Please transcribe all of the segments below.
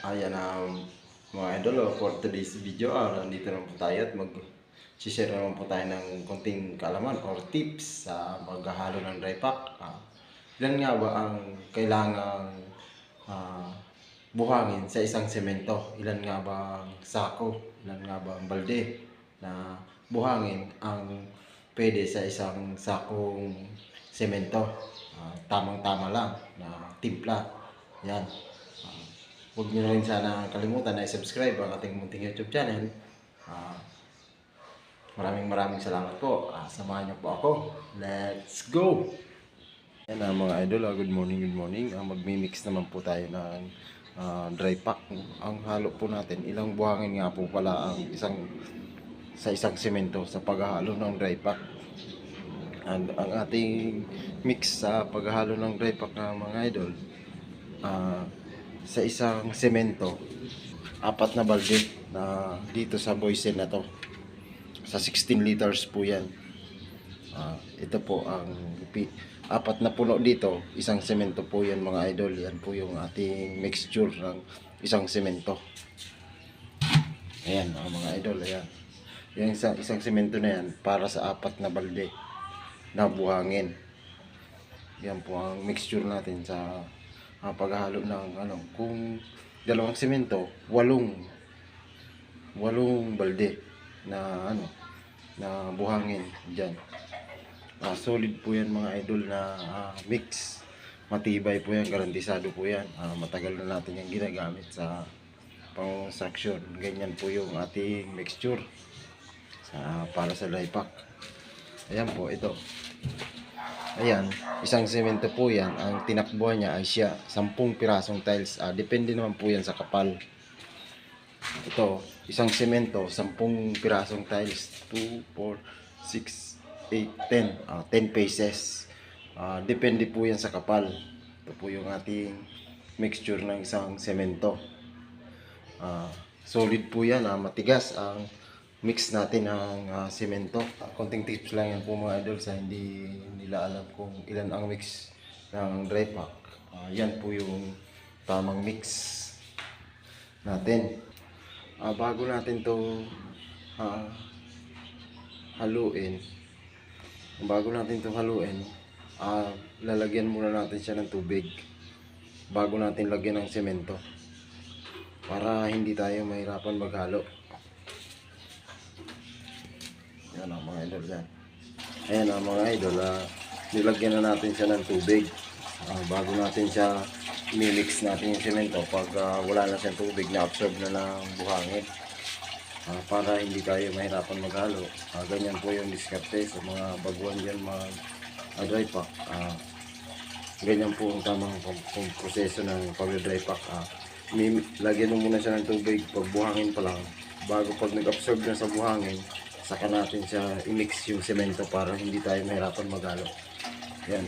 Ayan um, mga idol, oh, for today's video, ah, nandito naman po tayo at mag share naman po tayo ng konting kaalaman or tips sa paghahalo ng dry pack. Ah, ilan nga ba ang kailangang ah, buhangin sa isang semento? Ilan nga ba ang sako? Ilan nga ba ang balde na buhangin ang pwede sa isang sakong semento? Ah, tamang-tama lang na timpla. Yan. Huwag nyo rin sana kalimutan na i-subscribe ang ating munting YouTube channel. Ah, maraming maraming salamat po. Ah, samahan niyo po ako. Let's go! Yan ah, mga idol, ah, good morning, good morning. Ah, magmi-mix naman po tayo ng ah, dry pack. Ang halo po natin, ilang buhangin nga po pala ang isang sa isang semento sa paghahalo ng dry pack. And ang ating mix sa paghahalo ng dry pack na mga idol, ah, sa isang semento, apat na balde na dito sa Boysen na to. Sa 16 liters po yan. Ah, ito po ang apat na puno dito, isang semento po yan mga idol. Yan po yung ating mixture ng isang semento. Ayan mga mga idol, ayan. Yung isang, isang semento na yan para sa apat na balde na buhangin. Yan po ang mixture natin sa ah, paghahalo ng ano, kung dalawang semento, walong walong balde na ano na buhangin diyan. Ah, solid po yan mga idol na ah, mix. Matibay po yan, garantisado po yan. Ah, matagal na natin yung ginagamit sa pang suction. Ganyan po yung ating mixture sa para sa dry pack. Ayan po, ito. Ayan, isang semento po yan. Ang tinakbuhan niya ay siya, 10 pirasong tiles. Ah, depende naman po yan sa kapal. Ito, isang semento, 10 pirasong tiles. 2, 4, 6, 8, 10. Ah, 10 pieces. Ah, depende po yan sa kapal. Ito po yung ating mixture ng isang semento. Ah, solid po yan, ah, matigas ang mix natin ng ah, semento. Konting tips lang yan po mga idol sa hindi nila alam kung ilan ang mix ng dry pack. Ah, yan po yung tamang mix natin. Ah, bago natin to ah, haluin, bago natin to haluin, ah, lalagyan muna natin siya ng tubig bago natin lagyan ng semento para hindi tayo mahirapan maghalo. Yan ang mga idol yan. Ayan ang mga idol. ah, nilagyan na natin siya ng tubig. Ah, bago natin siya mimix natin yung semento pag ah, wala na siyang tubig na absorb na ng buhangin. Ah, para hindi tayo mahirapan maghalo. Ah, ganyan po yung diskarte sa mga baguhan dyan mag ah, dry pack. Ah, ganyan po ang tamang proseso ng pag-dry pack. Ah, mimi- lagyan mo muna siya ng tubig pag buhangin pa lang. Bago pag nag-absorb na sa buhangin, saka natin siya i-mix yung semento para hindi tayo mahirapan maghalo. Yan.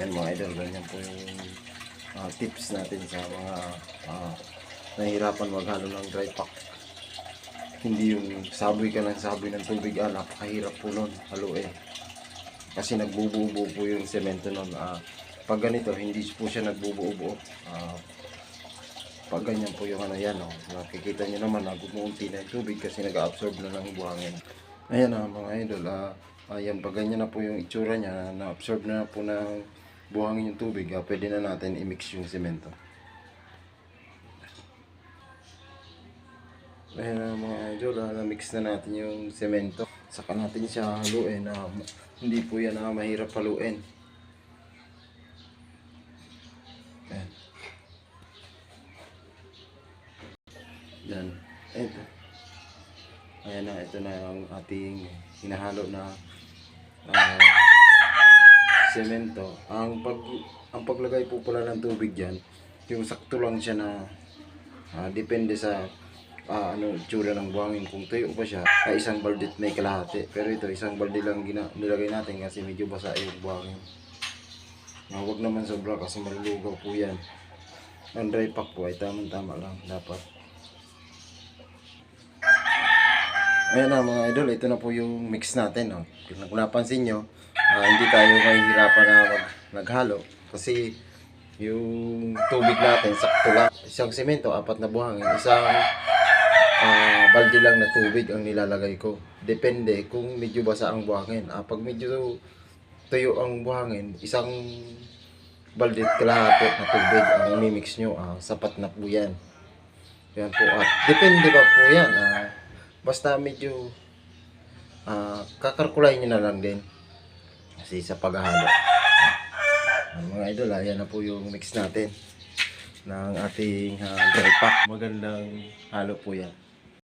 Yan mga idol, ganyan po yung ah, tips natin sa mga ah, nahihirapan maghalo ng dry pack. Hindi yung saboy ka ng saboy ng tubig, ah, napakahirap po nun, haluin. Kasi nagbubuo-buo po yung semento nun. Ah, pag ganito, hindi po siya nagbubuo-buo. Ah, pag ganyan po yung ano yan, oh. nakikita nyo naman na gumuunti na yung tubig kasi nag-absorb na ng buhangin. Ayan na mga idol, ah, ayan, pag ganyan na po yung itsura niya, na-absorb na po ng buhangin yung tubig, ah, pwede na natin i-mix yung semento. Ayan na mga idol, ah, na-mix na natin yung semento. Saka natin siya haluin, na hindi po yan na mahirap haluin. Yan. Ito. Ayan na, ito na ang ating hinahalo na ah, semento. Ang pag ang paglagay po pala ng tubig diyan, yung sakto lang siya na ah, depende sa ah, ano itsura ng buhangin kung tuyo pa siya ay isang balde may kalahati pero ito isang balde lang gina, nilagay natin kasi medyo basa yung buhangin na huwag naman sobra kasi malulugaw po yan ang dry pack po ay tamang tama lang dapat Ayan na mga idol, ito na po yung mix natin. Oh. Kung napansin nyo, ah, hindi tayo mahihirapan na mag, naghalo. Kasi Yung tubig natin, sakto lang. Isang semento, apat na buhangin. Isang ah, balde lang na tubig ang nilalagay ko. Depende kung medyo basa ang buhangin. Ah, pag medyo tuyo ang buhangin, isang balde at kalahati na tubig ang imimix nyo. Ah, sapat na po yan. Yan po. At depende pa po yan. Ah, basta medyo ah, kakalkulay nyo na lang din. Kasi sa paghahalo. Ah, mga idol, ah, yan na po yung mix natin ng ating ah, dry pack. Magandang halo po yan.